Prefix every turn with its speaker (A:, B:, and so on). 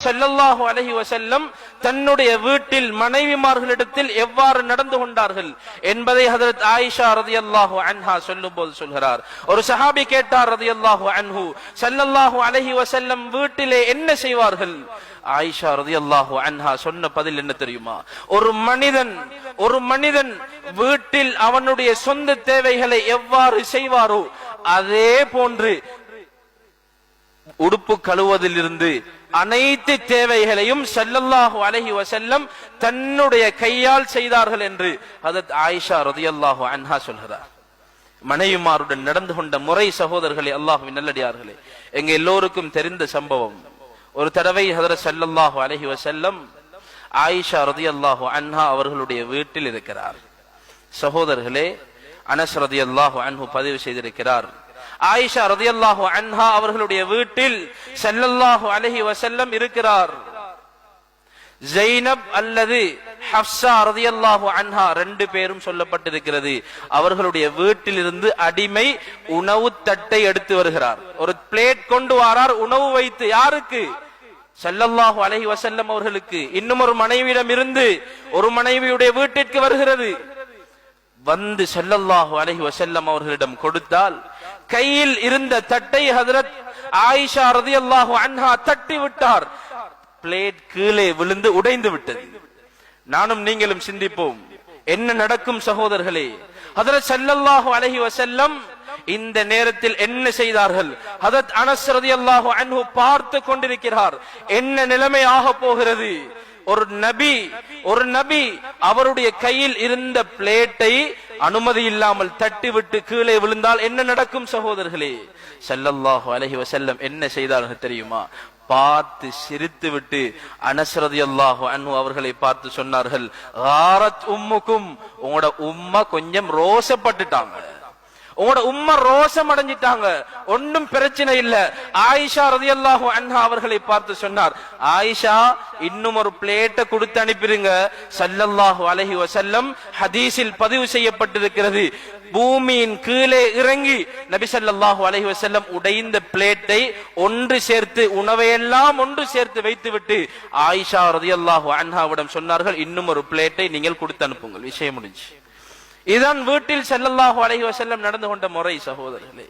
A: செல்லல்லாஹு அலைஹி வசல்லம் தன்னுடைய வீட்டில் மனைவிமார்களிடத்தில் எவ்வாறு நடந்து கொண்டார்கள் என்பதை ஹதரத் ஆயிஷா ரதி அல்லாஹு அன்ஹா சொல்லும்போது சொல்கிறார். ஒரு சஹாபி கேட்டார் ரதியல்லாஹு அன்ஹு ஸல்லல்லாஹு அலைஹி வசல்லம் வீட்டிலே என்ன செய்வார்கள்? ஆயிஷா ரதி அல்லாஹு அன்ஹா சொன்ன பதில் என்ன தெரியுமா? ஒரு மனிதன் ஒரு மனிதன் வீட்டில் அவனுடைய சொந்த தேவைகளை எவ்வாறு செய்வாரோ அதே போன்று உடுப்பு கழுவதிலிருந்து அனைத்து தேவைகளையும் செல்லல்லாஹு அலைஹி வசல்லம் தன்னுடைய கையால் செய்தார்கள் என்று அதத் ஆயிஷா ரதியல்லாஹு அன்ஹா சொல்கிறார். மனைவிமாருடன் நடந்து கொண்ட முறை சகோதரர்களே அல்லாஹுவின் நல்லடியார்களே எங்க எல்லோருக்கும் தெரிந்த சம்பவம். ஒரு தடவை ஹதர செல்லல்லாஹு அலைஹி வசல்லம் ஆயிஷா ரதியல்லாஹு அன்ஹா அவர்களுடைய வீட்டில் இருக்கிறார். சகோதரர்களே அனஸ் ரதி அல்லாஹு அன்ஹு பதிவு செய்திருக்கிறார். ஆயிஷா ரதியல்லாஹு அன்ஹா அவர்களுடைய வீட்டில் செல்லல்லாஹு அலஹி வசல்லம் இருக்கிறார். ஜெய்னப் அல்லது ஹப்சா ரதியல்லாஹு அன்ஹா ரெண்டு பேரும் சொல்லப்பட்டிருக்கிறது. அவர்களுடைய வீட்டிலிருந்து அடிமை உணவு தட்டை எடுத்து வருகிறார். ஒரு பிளேட் கொண்டு வாரார் உணவு வைத்து. யாருக்கு? செல்லல்லாஹு அலஹி வசல்லம் அவர்களுக்கு. இன்னும் ஒரு மனைவியிடம் இருந்து ஒரு மனைவியுடைய வீட்டிற்கு வருகிறது. வந்து செல்லல்லாஹு அலஹி வசல்லம் அவர்களிடம் கொடுத்தால் கையில் இருந்த தட்டை ஹதரத் ஆயிஷா ரதி அல்லாஹு அன்ஹா தட்டி விட்டார். பிளேட் கீழே விழுந்து உடைந்து விட்டது. நானும் நீங்களும் சிந்திப்போம் என்ன நடக்கும் சகோதரர்களே? ஹதரத் செல்லல்லாஹு அலஹி வசல்லம் இந்த நேரத்தில் என்ன செய்தார்கள்? ஹதத் அனஸ் ரதி அல்லாஹு அன்ஹு பார்த்து கொண்டிருக்கிறார் என்ன நிலைமை ஆக போகிறது? ஒரு நபி ஒரு நபி அவருடைய கையில் இருந்த பிளேட்டை அனுமதி இல்லாமல் தட்டிவிட்டு கீழே விழுந்தால் என்ன நடக்கும் சகோதரர்களே? செல்லல்லாஹு அலஹி வசல்லம் என்ன செய்தார்கள் தெரியுமா? பார்த்து சிரித்து விட்டு அனசரதி அல்லாஹு அன்ஹு அவர்களை பார்த்து சொன்னார்கள் உம்முக்கும் உங்களோட உம்மா கொஞ்சம் ரோசப்பட்டுட்டாங்க. உங்களோட உம்மா ரோஷம் அடைஞ்சிட்டாங்க ஒன்னும் பிரச்சனை இல்ல. ஆயிஷா ரதியல்லாஹு அன்ஹா அவர்களை பார்த்து சொன்னார். ஆயிஷா இன்னும் ஒரு பிளேட்டை கொடுத்து அனுப்பிடுங்க. சல்லல்லாஹு அலஹி வசல்லம் ஹதீஸில் பதிவு செய்யப்பட்டிருக்கிறது. பூமியின் கீழே இறங்கி நபி ஸல்லல்லாஹு அலஹி வசல்லம் உடைந்த பிளேட்டை ஒன்று சேர்த்து உணவையெல்லாம் ஒன்று சேர்த்து வைத்துவிட்டு ஆயிஷா ரதியல்லாஹு அன்ஹாவிடம் சொன்னார்கள் இன்னும் ஒரு பிளேட்டை நீங்கள் கொடுத்து அனுப்புங்கள். விஷயம் முடிஞ்சு. இதுதான் வீட்டில் ஸல்லல்லாஹு அலைஹி வஸல்லம் நடந்து கொண்ட முறை சகோதரர்களே.